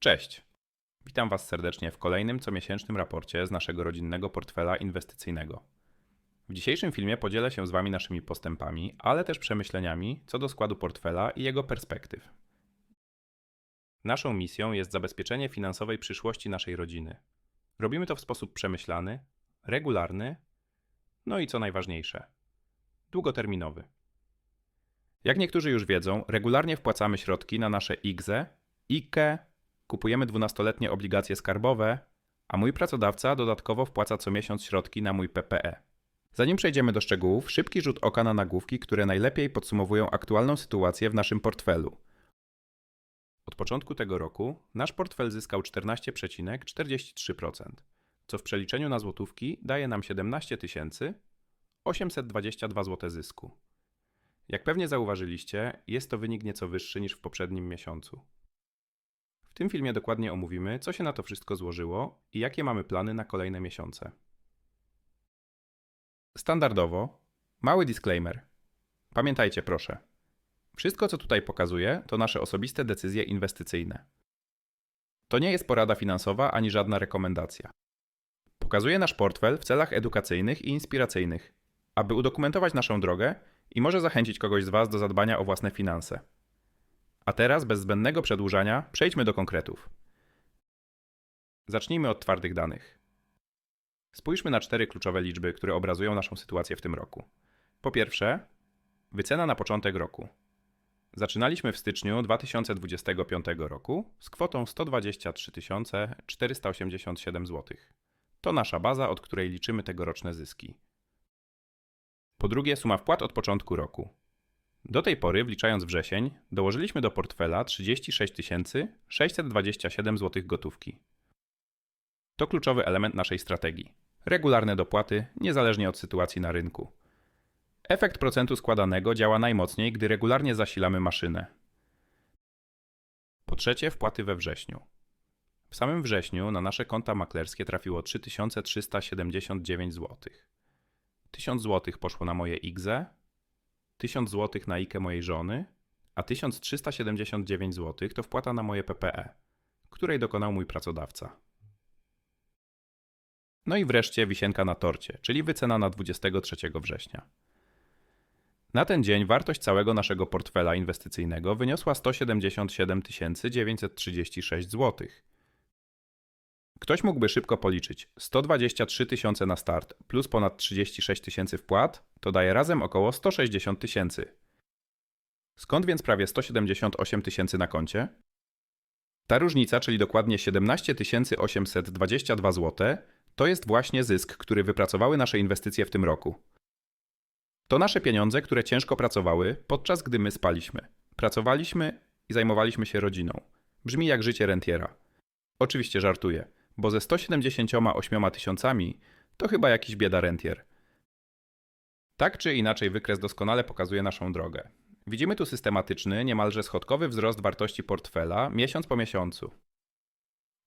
Cześć! Witam Was serdecznie w kolejnym comiesięcznym raporcie z naszego rodzinnego portfela inwestycyjnego. W dzisiejszym filmie podzielę się z Wami naszymi postępami, ale też przemyśleniami co do składu portfela i jego perspektyw. Naszą misją jest zabezpieczenie finansowej przyszłości naszej rodziny. Robimy to w sposób przemyślany, regularny, no i co najważniejsze, długoterminowy. Jak niektórzy już wiedzą, regularnie wpłacamy środki na nasze IGZE, IKE, kupujemy 12-letnie obligacje skarbowe, a mój pracodawca dodatkowo wpłaca co miesiąc środki na mój PPE. Zanim przejdziemy do szczegółów, szybki rzut oka na nagłówki, które najlepiej podsumowują aktualną sytuację w naszym portfelu. Od początku tego roku nasz portfel zyskał 14,43%, co w przeliczeniu na złotówki daje nam 17 822 zł zysku. Jak pewnie zauważyliście, jest to wynik nieco wyższy niż w poprzednim miesiącu. Tym filmie dokładnie omówimy, co się na to wszystko złożyło i jakie mamy plany na kolejne miesiące. Standardowo, mały disclaimer. Pamiętajcie proszę, wszystko co tutaj pokazuję to nasze osobiste decyzje inwestycyjne. To nie jest porada finansowa ani żadna rekomendacja. Pokazuję nasz portfel w celach edukacyjnych i inspiracyjnych, aby udokumentować naszą drogę i może zachęcić kogoś z Was do zadbania o własne finanse. A teraz, bez zbędnego przedłużania, przejdźmy do konkretów. Zacznijmy od twardych danych. Spójrzmy na cztery kluczowe liczby, które obrazują naszą sytuację w tym roku. Po pierwsze, wycena na początek roku. Zaczynaliśmy w styczniu 2025 roku z kwotą 123 487 zł. To nasza baza, od której liczymy tegoroczne zyski. Po drugie, suma wpłat od początku roku. Do tej pory, wliczając wrzesień, dołożyliśmy do portfela 36 627 zł gotówki. To kluczowy element naszej strategii. Regularne dopłaty, niezależnie od sytuacji na rynku. Efekt procentu składanego działa najmocniej, gdy regularnie zasilamy maszynę. Po trzecie, wpłaty we wrześniu. W samym wrześniu na nasze konta maklerskie trafiło 3379 zł. 1000 zł poszło na moje IGZE, 1000 zł na IKE mojej żony, a 1379 zł to wpłata na moje PPE, której dokonał mój pracodawca. No i wreszcie wisienka na torcie, czyli wycena na 23 września. Na ten dzień wartość całego naszego portfela inwestycyjnego wyniosła 177 936 zł. Ktoś mógłby szybko policzyć. 123 tysiące na start plus ponad 36 tysięcy wpłat to daje razem około 160 tysięcy. Skąd więc prawie 178 tysięcy na koncie? Ta różnica, czyli dokładnie 17 822 zł, to jest właśnie zysk, który wypracowały nasze inwestycje w tym roku. To nasze pieniądze, które ciężko pracowały, podczas gdy my spaliśmy. Pracowaliśmy i zajmowaliśmy się rodziną. Brzmi jak życie rentiera. Oczywiście żartuję, bo ze 178 tysiącami to chyba jakiś bieda rentier. Tak czy inaczej wykres doskonale pokazuje naszą drogę. Widzimy tu systematyczny, niemalże schodkowy wzrost wartości portfela miesiąc po miesiącu.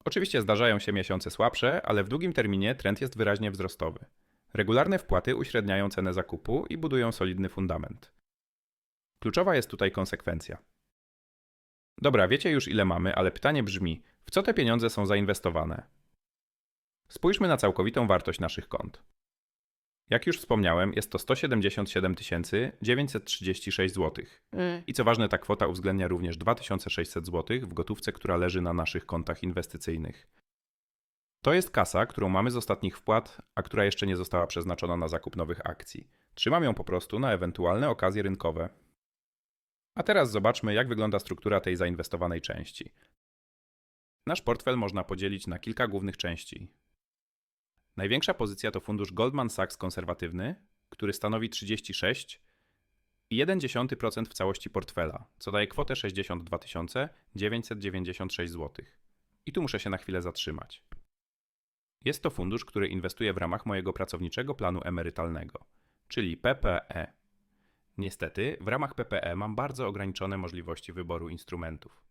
Oczywiście zdarzają się miesiące słabsze, ale w długim terminie trend jest wyraźnie wzrostowy. Regularne wpłaty uśredniają cenę zakupu i budują solidny fundament. Kluczowa jest tutaj konsekwencja. Dobra, wiecie już ile mamy, ale pytanie brzmi: w co te pieniądze są zainwestowane? Spójrzmy na całkowitą wartość naszych kont. Jak już wspomniałem, jest to 177 936 zł. I co ważne, ta kwota uwzględnia również 2600 zł w gotówce, która leży na naszych kontach inwestycyjnych. To jest kasa, którą mamy z ostatnich wpłat, a która jeszcze nie została przeznaczona na zakup nowych akcji. Trzymam ją po prostu na ewentualne okazje rynkowe. A teraz zobaczmy, jak wygląda struktura tej zainwestowanej części. Nasz portfel można podzielić na kilka głównych części. Największa pozycja to fundusz Goldman Sachs konserwatywny, który stanowi 36,1% w całości portfela, co daje kwotę 62 996 zł. I tu muszę się na chwilę zatrzymać. Jest to fundusz, który inwestuje w ramach mojego pracowniczego planu emerytalnego, czyli PPE. Niestety, w ramach PPE mam bardzo ograniczone możliwości wyboru instrumentów.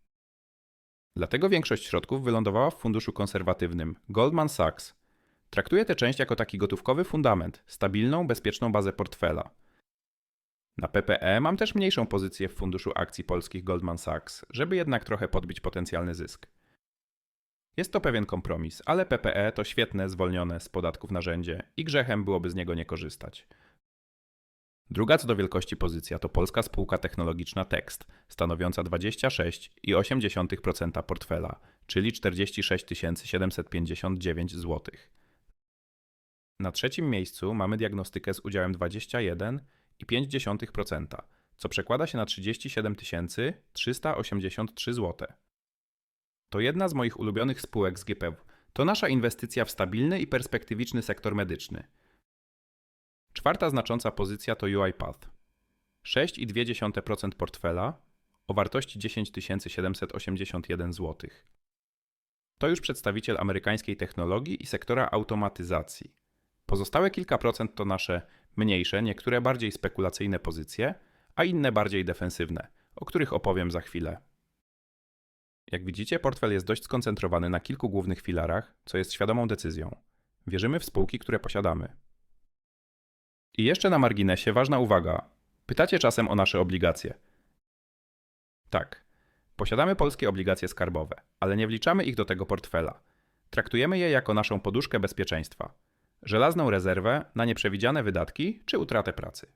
Dlatego większość środków wylądowała w funduszu konserwatywnym Goldman Sachs. Traktuję tę część jako taki gotówkowy fundament, stabilną, bezpieczną bazę portfela. Na PPE mam też mniejszą pozycję w funduszu akcji polskich Goldman Sachs, żeby jednak trochę podbić potencjalny zysk. Jest to pewien kompromis, ale PPE to świetne, zwolnione z podatków narzędzie i grzechem byłoby z niego nie korzystać. Druga co do wielkości pozycja to polska spółka technologiczna Text, stanowiąca 26,8% portfela, czyli 46 759 zł. Na trzecim miejscu mamy diagnostykę z udziałem 21,5%, co przekłada się na 37 383 zł. To jedna z moich ulubionych spółek z GPW. To nasza inwestycja w stabilny i perspektywiczny sektor medyczny. Czwarta znacząca pozycja to UiPath. 6,2% portfela o wartości 10 781 zł. To już przedstawiciel amerykańskiej technologii i sektora automatyzacji. Pozostałe kilka procent to nasze mniejsze, niektóre bardziej spekulacyjne pozycje, a inne bardziej defensywne, o których opowiem za chwilę. Jak widzicie, portfel jest dość skoncentrowany na kilku głównych filarach, co jest świadomą decyzją. Wierzymy w spółki, które posiadamy. I jeszcze na marginesie ważna uwaga. Pytacie czasem o nasze obligacje. Tak, posiadamy polskie obligacje skarbowe, ale nie wliczamy ich do tego portfela. Traktujemy je jako naszą poduszkę bezpieczeństwa żelazną rezerwę na nieprzewidziane wydatki czy utratę pracy.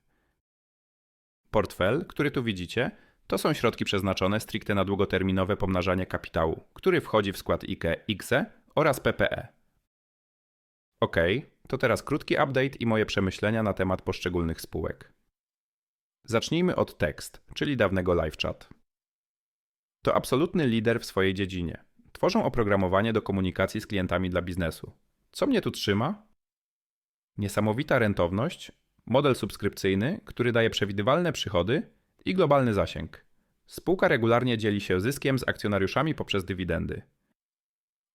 Portfel, który tu widzicie, to są środki przeznaczone stricte na długoterminowe pomnażanie kapitału, który wchodzi w skład IKE, IKSE oraz PPE. Ok, to teraz krótki update i moje przemyślenia na temat poszczególnych spółek. Zacznijmy od tekst, czyli dawnego LiveChat. To absolutny lider w swojej dziedzinie. Tworzą oprogramowanie do komunikacji z klientami dla biznesu. Co mnie tu trzyma? Niesamowita rentowność, model subskrypcyjny, który daje przewidywalne przychody i globalny zasięg. Spółka regularnie dzieli się zyskiem z akcjonariuszami poprzez dywidendy.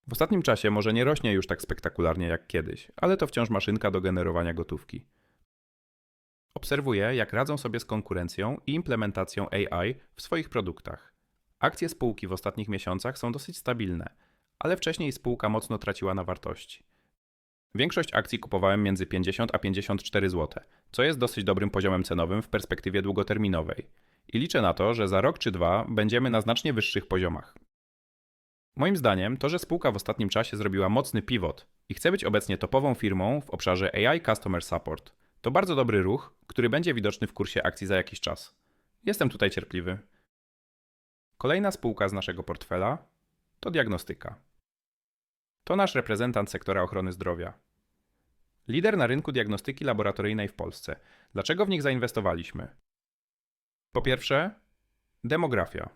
W ostatnim czasie może nie rośnie już tak spektakularnie jak kiedyś, ale to wciąż maszynka do generowania gotówki. Obserwuję, jak radzą sobie z konkurencją i implementacją AI w swoich produktach. Akcje spółki w ostatnich miesiącach są dosyć stabilne, ale wcześniej spółka mocno traciła na wartości. Większość akcji kupowałem między 50 a 54 zł, co jest dosyć dobrym poziomem cenowym w perspektywie długoterminowej. I liczę na to, że za rok czy dwa będziemy na znacznie wyższych poziomach. Moim zdaniem to, że spółka w ostatnim czasie zrobiła mocny pivot i chce być obecnie topową firmą w obszarze AI Customer Support, to bardzo dobry ruch, który będzie widoczny w kursie akcji za jakiś czas. Jestem tutaj cierpliwy. Kolejna spółka z naszego portfela to diagnostyka. To nasz reprezentant sektora ochrony zdrowia. Lider na rynku diagnostyki laboratoryjnej w Polsce. Dlaczego w nich zainwestowaliśmy? Po pierwsze, demografia.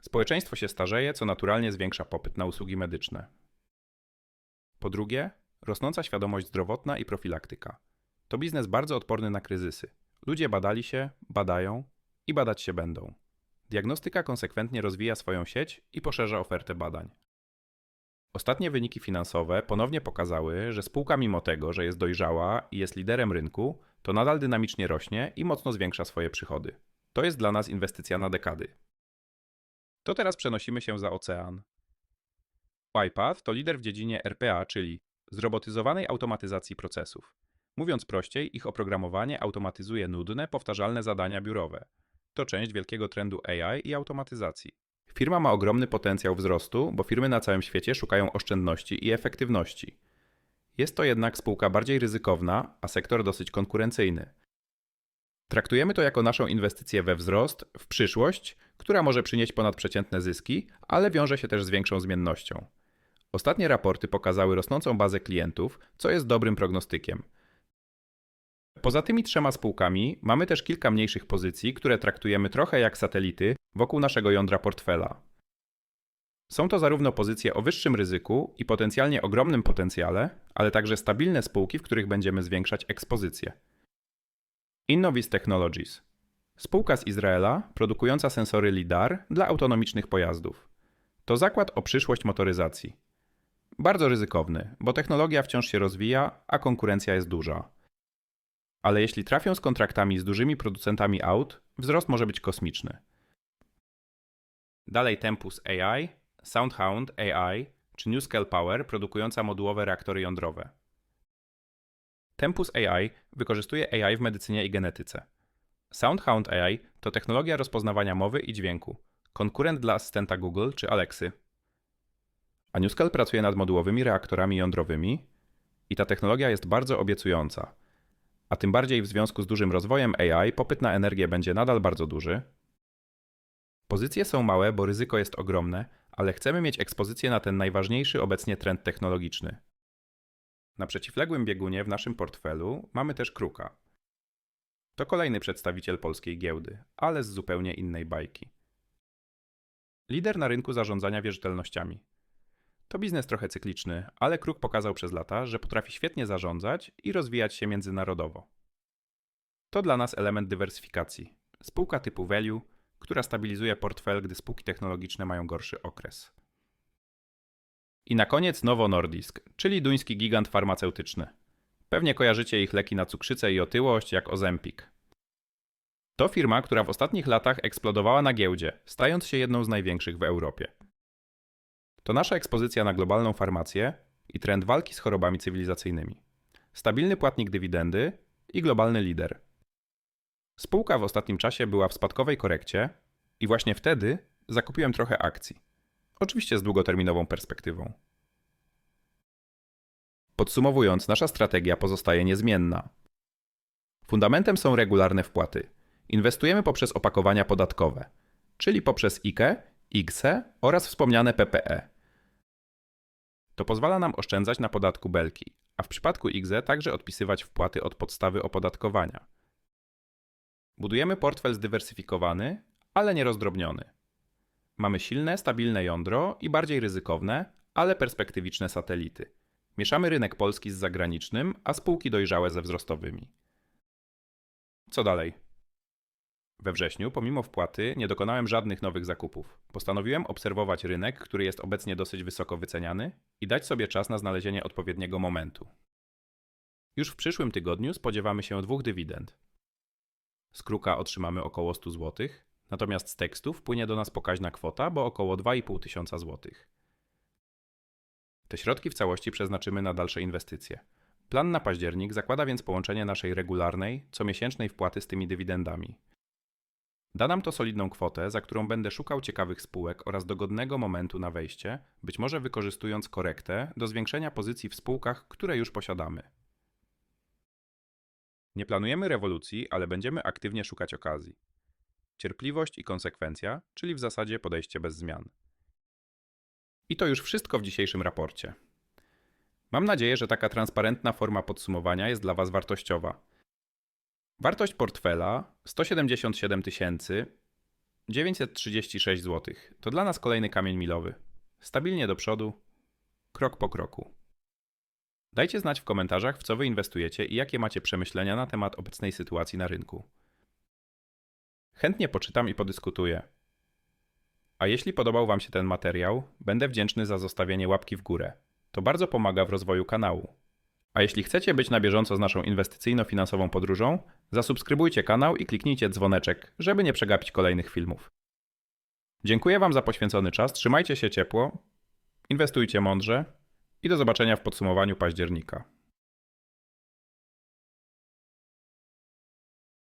Społeczeństwo się starzeje, co naturalnie zwiększa popyt na usługi medyczne. Po drugie, rosnąca świadomość zdrowotna i profilaktyka. To biznes bardzo odporny na kryzysy. Ludzie badali się, badają i badać się będą. Diagnostyka konsekwentnie rozwija swoją sieć i poszerza ofertę badań. Ostatnie wyniki finansowe ponownie pokazały, że spółka mimo tego, że jest dojrzała i jest liderem rynku, to nadal dynamicznie rośnie i mocno zwiększa swoje przychody. To jest dla nas inwestycja na dekady. To teraz przenosimy się za ocean. iPad to lider w dziedzinie RPA, czyli zrobotyzowanej automatyzacji procesów. Mówiąc prościej, ich oprogramowanie automatyzuje nudne, powtarzalne zadania biurowe. To część wielkiego trendu AI i automatyzacji. Firma ma ogromny potencjał wzrostu, bo firmy na całym świecie szukają oszczędności i efektywności. Jest to jednak spółka bardziej ryzykowna, a sektor dosyć konkurencyjny. Traktujemy to jako naszą inwestycję we wzrost, w przyszłość, która może przynieść ponadprzeciętne zyski, ale wiąże się też z większą zmiennością. Ostatnie raporty pokazały rosnącą bazę klientów, co jest dobrym prognostykiem. Poza tymi trzema spółkami mamy też kilka mniejszych pozycji, które traktujemy trochę jak satelity wokół naszego jądra portfela. Są to zarówno pozycje o wyższym ryzyku i potencjalnie ogromnym potencjale, ale także stabilne spółki, w których będziemy zwiększać ekspozycję. Innovis Technologies. Spółka z Izraela produkująca sensory LIDAR dla autonomicznych pojazdów. To zakład o przyszłość motoryzacji. Bardzo ryzykowny, bo technologia wciąż się rozwija, a konkurencja jest duża. Ale jeśli trafią z kontraktami z dużymi producentami aut, wzrost może być kosmiczny. Dalej Tempus AI, Soundhound AI czy NewScale Power produkująca modułowe reaktory jądrowe. Tempus AI wykorzystuje AI w medycynie i genetyce. Soundhound AI to technologia rozpoznawania mowy i dźwięku, konkurent dla asystenta Google czy Alexy. A NuScale pracuje nad modułowymi reaktorami jądrowymi i ta technologia jest bardzo obiecująca. A tym bardziej w związku z dużym rozwojem AI popyt na energię będzie nadal bardzo duży. Pozycje są małe, bo ryzyko jest ogromne, ale chcemy mieć ekspozycję na ten najważniejszy obecnie trend technologiczny. Na przeciwległym biegunie w naszym portfelu mamy też Kruka. To kolejny przedstawiciel polskiej giełdy, ale z zupełnie innej bajki. Lider na rynku zarządzania wierzytelnościami. To biznes trochę cykliczny, ale Kruk pokazał przez lata, że potrafi świetnie zarządzać i rozwijać się międzynarodowo. To dla nas element dywersyfikacji. Spółka typu value, która stabilizuje portfel, gdy spółki technologiczne mają gorszy okres. I na koniec Novo Nordisk, czyli duński gigant farmaceutyczny. Pewnie kojarzycie ich leki na cukrzycę i otyłość, jak Ozempic. To firma, która w ostatnich latach eksplodowała na giełdzie, stając się jedną z największych w Europie. To nasza ekspozycja na globalną farmację i trend walki z chorobami cywilizacyjnymi. Stabilny płatnik dywidendy i globalny lider. Spółka w ostatnim czasie była w spadkowej korekcie i właśnie wtedy zakupiłem trochę akcji. Oczywiście z długoterminową perspektywą. Podsumowując, nasza strategia pozostaje niezmienna. Fundamentem są regularne wpłaty. Inwestujemy poprzez opakowania podatkowe, czyli poprzez IKE, IGSE oraz wspomniane PPE. To pozwala nam oszczędzać na podatku belki, a w przypadku IGZE także odpisywać wpłaty od podstawy opodatkowania. Budujemy portfel zdywersyfikowany, ale nie rozdrobniony. Mamy silne, stabilne jądro i bardziej ryzykowne, ale perspektywiczne satelity. Mieszamy rynek polski z zagranicznym, a spółki dojrzałe ze wzrostowymi. Co dalej? We wrześniu, pomimo wpłaty, nie dokonałem żadnych nowych zakupów. Postanowiłem obserwować rynek, który jest obecnie dosyć wysoko wyceniany, i dać sobie czas na znalezienie odpowiedniego momentu. Już w przyszłym tygodniu spodziewamy się dwóch dywidend. Z Kruka otrzymamy około 100 zł, natomiast z tekstu wpłynie do nas pokaźna kwota, bo około 2,5 tysiąca złotych. Te środki w całości przeznaczymy na dalsze inwestycje. Plan na październik zakłada więc połączenie naszej regularnej, comiesięcznej wpłaty z tymi dywidendami. Da nam to solidną kwotę, za którą będę szukał ciekawych spółek oraz dogodnego momentu na wejście, być może wykorzystując korektę do zwiększenia pozycji w spółkach, które już posiadamy. Nie planujemy rewolucji, ale będziemy aktywnie szukać okazji. Cierpliwość i konsekwencja, czyli w zasadzie podejście bez zmian. I to już wszystko w dzisiejszym raporcie. Mam nadzieję, że taka transparentna forma podsumowania jest dla Was wartościowa. Wartość portfela 177 936 zł. To dla nas kolejny kamień milowy. Stabilnie do przodu, krok po kroku. Dajcie znać w komentarzach, w co wy inwestujecie i jakie macie przemyślenia na temat obecnej sytuacji na rynku. Chętnie poczytam i podyskutuję. A jeśli podobał Wam się ten materiał, będę wdzięczny za zostawienie łapki w górę. To bardzo pomaga w rozwoju kanału. A jeśli chcecie być na bieżąco z naszą inwestycyjno-finansową podróżą, zasubskrybujcie kanał i kliknijcie dzwoneczek, żeby nie przegapić kolejnych filmów. Dziękuję Wam za poświęcony czas, trzymajcie się ciepło, inwestujcie mądrze i do zobaczenia w podsumowaniu października.